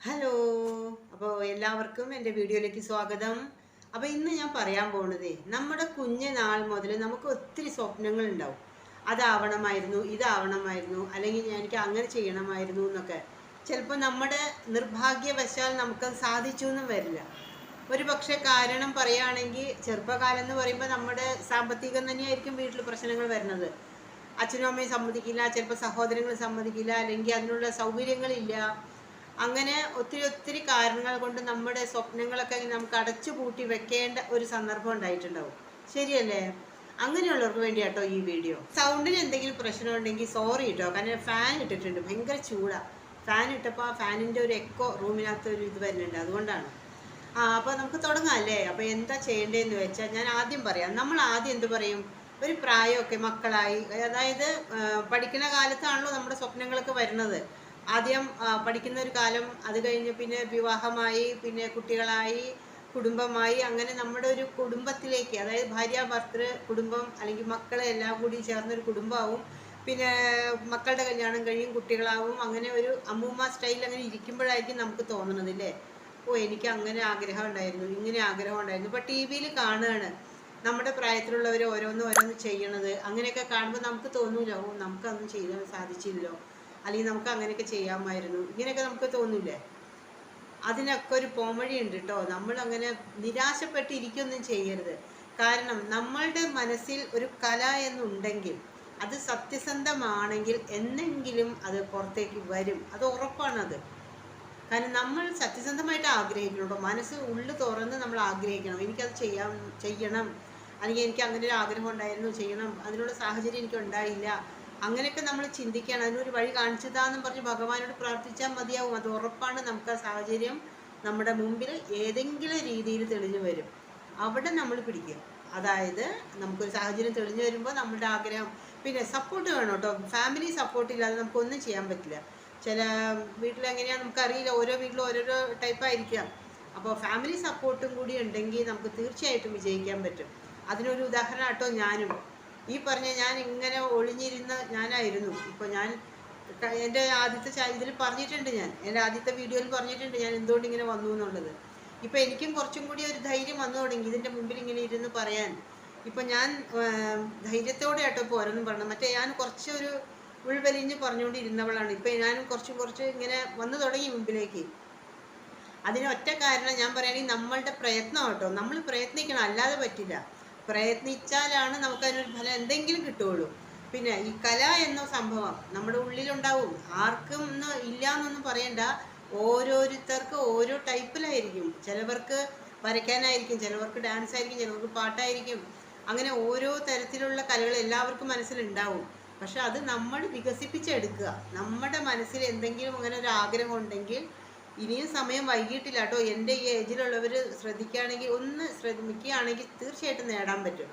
Hello. അപ്പോൾ എല്ലാവർക്കും എന്റെ വീഡിയോയിലേക്ക് സ്വാഗതം. അപ്പോൾ ഇന്ന് ഞാൻ പറയാൻ പോണത് നമ്മുടെ കുഞ്ഞു നാൾ മുതൽ നമുക്ക് ഒത്തിരി സ്വപ്നങ്ങൾ ഉണ്ടാവും. അതാവണമായിരുന്നു ഇതാവണമായിരുന്നു അല്ലെങ്കിൽ എനിക്ക് അങ്ങനെ ചെയ്യണമായിരുന്നു എന്നൊക്കെ. ചിലപ്പോൾ നമ്മുടെ നിർഭാഗ്യവശാൽ നമുക്കത് സാധിച്ചു എന്നും വരില്ല. ഒരു പക്ഷേ കാരണം പറയുകയാണെങ്കിൽ ചെറുപ്പകാലം എന്ന് പറയുമ്പോൾ നമ്മുടെ സാമ്പത്തികം തന്നെയായിരിക്കും വീട്ടിൽ പ്രശ്നങ്ങൾ വരുന്നത്. അച്ഛനും അമ്മയും സമ്മതിക്കില്ല ചിലപ്പോൾ സഹോദരങ്ങൾ സമ്മതിക്കില്ല അല്ലെങ്കിൽ അതിനുള്ള സൗകര്യങ്ങളില്ല. അങ്ങനെ ഒത്തിരി ഒത്തിരി കാരണങ്ങൾ കൊണ്ട് നമ്മുടെ സ്വപ്നങ്ങളൊക്കെ നമുക്ക് അടച്ചു പൂട്ടി വെക്കേണ്ട ഒരു സന്ദർഭം ഉണ്ടായിട്ടുണ്ടാവും. ശരിയല്ലേ? അങ്ങനെയുള്ളവർക്ക് വേണ്ടി കേട്ടോ ഈ വീഡിയോ. സൗണ്ടിന് എന്തെങ്കിലും പ്രശ്നം ഉണ്ടെങ്കിൽ സോറി കേട്ടോ കാരണം ഫാൻ ഇട്ടിട്ടുണ്ട്. ഭയങ്കര ചൂടാ. ഫാൻ ഇട്ടപ്പോൾ ആ ഫാനിന്റെ ഒരു എക്കോ റൂമിനകത്ത് ഒരു ഇത് വരുന്നുണ്ട്. അതുകൊണ്ടാണ്. ആ അപ്പോൾ നമുക്ക് തുടങ്ങാം അല്ലേ? അപ്പോൾ എന്താ ചെയ്യേണ്ടതെന്ന് വെച്ചാൽ ഞാൻ ആദ്യം പറയാം. നമ്മൾ ആദ്യം എന്ത് പറയും? ഒരു പ്രായമൊക്കെ മക്കളായി. അതായത് പഠിക്കുന്ന കാലത്താണല്ലോ നമ്മുടെ സ്വപ്നങ്ങളൊക്കെ വരുന്നത്. ആദ്യം പഠിക്കുന്ന ഒരു കാലം അത് കഴിഞ്ഞ് പിന്നെ വിവാഹമായി പിന്നെ കുട്ടികളായി കുടുംബമായി. അങ്ങനെ നമ്മുടെ ഒരു കുടുംബത്തിലേക്ക് അതായത് ഭാര്യ ഭർത്തൃ കുടുംബം അല്ലെങ്കിൽ മക്കളെ എല്ലാം കൂടി ചേർന്നൊരു കുടുംബമാവും. പിന്നെ മക്കളുടെ കല്യാണം കഴിയും കുട്ടികളാവും. അങ്ങനെ ഒരു അമ്മൂമ്മ സ്റ്റൈൽ അങ്ങനെ ഇരിക്കുമ്പോഴായിരിക്കും നമുക്ക് തോന്നണത് അല്ലേ ഓ എനിക്ക് അങ്ങനെ ആഗ്രഹം ഉണ്ടായിരുന്നു ഇങ്ങനെ ആഗ്രഹം ഉണ്ടായിരുന്നു. ഇപ്പൊ ടി വിയിൽ കാണുകയാണ് നമ്മുടെ പ്രായത്തിലുള്ളവർ ഓരോന്ന് ഓരോന്ന് ചെയ്യണത്. അങ്ങനെയൊക്കെ കാണുമ്പോൾ നമുക്ക് തോന്നൂലോ ഓ നമുക്കൊന്നും ചെയ്യാൻ സാധിച്ചില്ലല്ലോ. അല്ലെങ്കിൽ നമുക്ക് അങ്ങനെയൊക്കെ ചെയ്യാമായിരുന്നു. ഇങ്ങനെയൊക്കെ നമുക്ക് തോന്നില്ലേ? അതിനൊക്കെ ഒരു പോംവഴി ഉണ്ട് കേട്ടോ നമ്മൾ അങ്ങനെ നിരാശപ്പെട്ടിരിക്കൊന്നും ചെയ്യരുത്. കാരണം നമ്മളുടെ മനസ്സിൽ ഒരു കല എന്നുണ്ടെങ്കിൽ അത് സത്യസന്ധമാണെങ്കിൽ എന്നെങ്കിലും അത് പുറത്തേക്ക് വരും. അത് ഉറപ്പാണത്. കാരണം നമ്മൾ സത്യസന്ധമായിട്ട് ആഗ്രഹിക്കണോ മനസ്സ് ഉള്ളു തുറന്ന് നമ്മൾ ആഗ്രഹിക്കണം. എനിക്കത് ചെയ്യാൻ ചെയ്യണം. അല്ലെങ്കിൽ എനിക്ക് അങ്ങനെ ഒരു ആഗ്രഹം ഉണ്ടായിരുന്നു ചെയ്യണം. അതിനുള്ള സാഹചര്യം എനിക്ക് ഉണ്ടായില്ല. അങ്ങനെയൊക്കെ നമ്മൾ ചിന്തിക്കണം അതിനൊരു വഴി കാണിച്ചതാന്നും പറഞ്ഞ് ഭഗവാനോട് പ്രാർത്ഥിച്ചാൽ മതിയാവും. അത് ഉറപ്പാണ് നമുക്ക് ആ സാഹചര്യം നമ്മുടെ മുമ്പിൽ ഏതെങ്കിലും രീതിയിൽ തെളിഞ്ഞു വരും. അവിടെ നമ്മൾ പിടിക്കുക. അതായത് നമുക്കൊരു സാഹചര്യം തെളിഞ്ഞു വരുമ്പോൾ നമ്മുടെ ആഗ്രഹം. പിന്നെ സപ്പോർട്ട് വേണം കേട്ടോ. ഫാമിലി സപ്പോർട്ട് ഇല്ലാതെ നമുക്കൊന്നും ചെയ്യാൻ പറ്റില്ല. ചില വീട്ടിലെങ്ങനെയാണ് നമുക്കറിയില്ല. ഓരോ വീട്ടിലും ഓരോരോ ടൈപ്പ് ആയിരിക്കാം. അപ്പോൾ ഫാമിലി സപ്പോർട്ടും കൂടി ഉണ്ടെങ്കിൽ നമുക്ക് തീർച്ചയായിട്ടും വിജയിക്കാൻ പറ്റും. അതിനൊരു ഉദാഹരണം കേട്ടോ ഞാനും. ഈ പറഞ്ഞ ഞാൻ ഇങ്ങനെ ഒളിഞ്ഞിരുന്ന ഞാനായിരുന്നു. ഇപ്പോൾ ഞാൻ എന്റെ ആദ്യത്തെ ഇതിൽ പറഞ്ഞിട്ടുണ്ട് ഞാൻ. എന്റെ ആദ്യത്തെ വീഡിയോയിൽ പറഞ്ഞിട്ടുണ്ട് ഞാൻ എന്തുകൊണ്ട് ഇങ്ങനെ വന്നു എന്നുള്ളത്. ഇപ്പൊ എനിക്കും കുറച്ചും കൂടി ഒരു ധൈര്യം വന്നു തുടങ്ങി ഇതിന്റെ മുമ്പിൽ ഇങ്ങനെ ഇരുന്ന് പറയാൻ. ഇപ്പൊ ഞാൻ ധൈര്യത്തോടെ ആട്ടോ ഇപ്പോൾ പറഞ്ഞു മറ്റേ ഞാൻ കുറച്ചൊരു ഉൾവലിഞ്ഞ് പറഞ്ഞുകൊണ്ടിരുന്നവളാണ്. ഇപ്പൊ ഞാനും കുറച്ചും കുറച്ച് ഇങ്ങനെ വന്നു തുടങ്ങി മുമ്പിലേക്ക്. അതിനൊറ്റ കാരണം ഞാൻ പറയുകയാണെങ്കിൽ നമ്മളുടെ പ്രയത്നം കേട്ടോ നമ്മൾ പ്രയത്നിക്കണം അല്ലാതെ പറ്റില്ല. പ്രയത്നിച്ചാലാണ് നമുക്ക് അതിനൊരു ഫലം എന്തെങ്കിലും കിട്ടുകയുള്ളൂ. പിന്നെ ഈ കല എന്ന സംഭവം നമ്മുടെ ഉള്ളിലുണ്ടാവും. ആർക്കും ഇല്ല എന്നൊന്നും പറയണ്ട. ഓരോരുത്തർക്ക് ഓരോ ടൈപ്പിലായിരിക്കും. ചിലവർക്ക് വരയ്ക്കാനായിരിക്കും ചിലവർക്ക് ഡാൻസ് ആയിരിക്കും ചിലവർക്ക് പാട്ടായിരിക്കും. അങ്ങനെ ഓരോ തരത്തിലുള്ള കലകൾ എല്ലാവർക്കും മനസ്സിലുണ്ടാവും. പക്ഷെ അത് നമ്മൾ വികസിപ്പിച്ചെടുക്കുക. നമ്മുടെ മനസ്സിൽ എന്തെങ്കിലും അങ്ങനെ ഒരു ആഗ്രഹം ഉണ്ടെങ്കിൽ ഇനിയും സമയം വൈകിട്ടില്ല കേട്ടോ എന്റെ ഈ ഏജിലുള്ളവർ ശ്രദ്ധിക്കുകയാണെങ്കിൽ ഒന്ന് ശ്രമിക്കുകയാണെങ്കിൽ തീർച്ചയായിട്ടും നേടാൻ പറ്റും.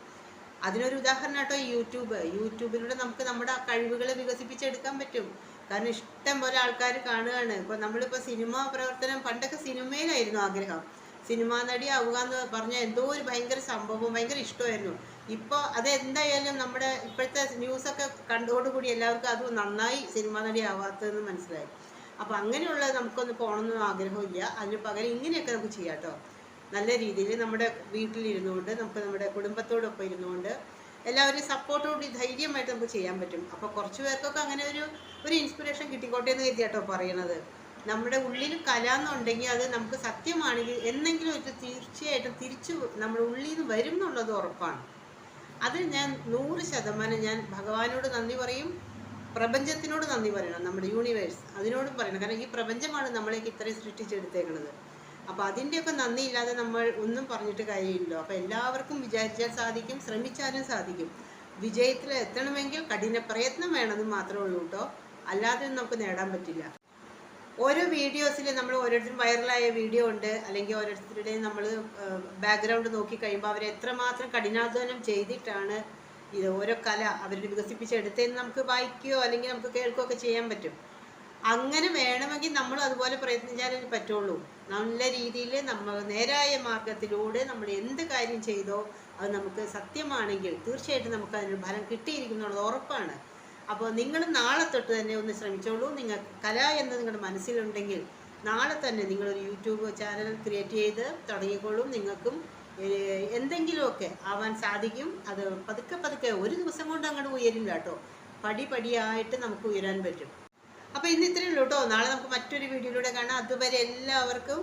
അതിനൊരു ഉദാഹരണം കേട്ടോ യൂട്യൂബ്. യൂട്യൂബിലൂടെ നമുക്ക് നമ്മുടെ കഴിവുകളെ വികസിപ്പിച്ചെടുക്കാൻ പറ്റും. കാരണം ഇഷ്ടം പോലെ ആൾക്കാർ കാണുകയാണ്. ഇപ്പോൾ നമ്മളിപ്പോൾ സിനിമ പ്രവർത്തനം പണ്ടൊക്കെ സിനിമയിലായിരുന്നു ആഗ്രഹം. സിനിമാ നടി ആവുക എന്ന് പറഞ്ഞാൽ എന്തോ ഒരു ഭയങ്കര സംഭവം ഭയങ്കര ഇഷ്ടമായിരുന്നു. ഇപ്പോൾ അത് എന്തായാലും നമ്മുടെ ഇപ്പോഴത്തെ ന്യൂസൊക്കെ കണ്ടോടുകൂടി എല്ലാവർക്കും അത് നന്നായി സിനിമാ നടി ആവാത്തതെന്ന് മനസ്സിലായി. അപ്പോൾ അങ്ങനെയുള്ള നമുക്കൊന്ന് പോകണമെന്നും ആഗ്രഹമില്ല. അതിന് പകരം ഇങ്ങനെയൊക്കെ നമുക്ക് ചെയ്യാം കേട്ടോ നല്ല രീതിയിൽ നമ്മുടെ വീട്ടിലിരുന്നുകൊണ്ട് നമുക്ക് നമ്മുടെ കുടുംബത്തോടൊപ്പം ഇരുന്നുകൊണ്ട് എല്ലാവരും സപ്പോർട്ടോടുകൂടി ധൈര്യമായിട്ട് നമുക്ക് ചെയ്യാൻ പറ്റും. അപ്പോൾ കുറച്ച് പേർക്കൊക്കെ അങ്ങനെ ഒരു ഒരു ഇൻസ്പിറേഷൻ കിട്ടിക്കോട്ടെ എന്ന് കരുതി കേട്ടോ പറയണത്. നമ്മുടെ ഉള്ളിൽ കല എന്നുണ്ടെങ്കിൽ അത് നമുക്ക് സത്യമാണെങ്കിൽ എന്തെങ്കിലും ഒരു തീർച്ചയായിട്ടും തിരിച്ചു നമ്മുടെ ഉള്ളിൽ നിന്ന് വരും എന്നുള്ളത് ഉറപ്പാണ്. അത് ഞാൻ നൂറ് ശതമാനം ഞാൻ ഭഗവാനോട് നന്ദി പറയും. പ്രപഞ്ചത്തിനോട് നന്ദി പറയണം നമ്മുടെ യൂണിവേഴ്സ് അതിനോടും പറയണം. കാരണം ഈ പ്രപഞ്ചമാണ് നമ്മളേക്ക് ഇത്രയും സൃഷ്ടിച്ചെടുത്തേക്കുന്നത് അപ്പോൾ അതിന്റെയൊക്കെ നന്ദി ഇല്ലാതെ നമ്മൾ ഒന്നും പറഞ്ഞിട്ട് കാര്യമില്ലല്ലോ അപ്പോൾ എല്ലാവർക്കും വിചാരിച്ചാൽ സാധിക്കും ശ്രമിച്ചാലും സാധിക്കും. വിജയത്തിൽ എത്തണമെങ്കിൽ കഠിന പ്രയത്നം വേണമെന്ന് മാത്രമേ ഉള്ളൂ കേട്ടോ. അല്ലാതെ നമുക്ക് നേടാൻ പറ്റില്ല. ഓരോ വീഡിയോസിൽ നമ്മൾ ഓരോരുത്തരും വൈറലായ വീഡിയോ ഉണ്ട്. അല്ലെങ്കിൽ ഓരോരുത്തരുടെയും നമ്മൾ ബാക്ക്ഗ്രൗണ്ട് നോക്കി കഴിയുമ്പോൾ അവർ എത്രമാത്രം കഠിനാധ്വാനം ചെയ്തിട്ടാണ് ഇത് ഓരോ കല അവർ വികസിപ്പിച്ചെടുത്തതെന്ന് നമുക്ക് വായിക്കുകയോ അല്ലെങ്കിൽ നമുക്ക് കേൾക്കുകയോ ഒക്കെ ചെയ്യാൻ പറ്റും. അങ്ങനെ വേണമെങ്കിൽ നമ്മൾ അതുപോലെ പ്രയത്നിച്ചാലേ പറ്റുള്ളൂ. നല്ല രീതിയിൽ നമ്മൾ നേരായ മാർഗത്തിലൂടെ നമ്മൾ എന്ത് കാര്യം ചെയ്തോ അത് നമുക്ക് സത്യമാണെങ്കിൽ തീർച്ചയായിട്ടും നമുക്ക് അതിന് ഫലം കിട്ടിയിരിക്കുന്നുള്ളത് ഉറപ്പാണ്. അപ്പോൾ നിങ്ങൾ നാളെ തൊട്ട് തന്നെ ഒന്ന് ശ്രമിച്ചോളൂ. നിങ്ങൾ കല എന്ന് നിങ്ങളുടെ മനസ്സിലുണ്ടെങ്കിൽ നാളെ തന്നെ നിങ്ങളൊരു യൂട്യൂബ് ചാനൽ ക്രിയേറ്റ് ചെയ്ത് തുടങ്ങിക്കോളും. നിങ്ങൾക്കും എന്തെങ്കിലുമൊക്കെ ആവാൻ സാധിക്കും. അത് പതുക്കെ പതുക്കെ ഒരു ദിവസം കൊണ്ട് അങ്ങോട്ട് ഉയരില്ല കേട്ടോ പടി പടിയായിട്ട് നമുക്ക് ഉയരാൻ പറ്റും. അപ്പോൾ ഇന്ന് ഇത്രയേ ഉള്ളൂ കേട്ടോ നാളെ നമുക്ക് മറ്റൊരു വീഡിയോയിലൂടെ കാണാം. അതുവരെ എല്ലാവർക്കും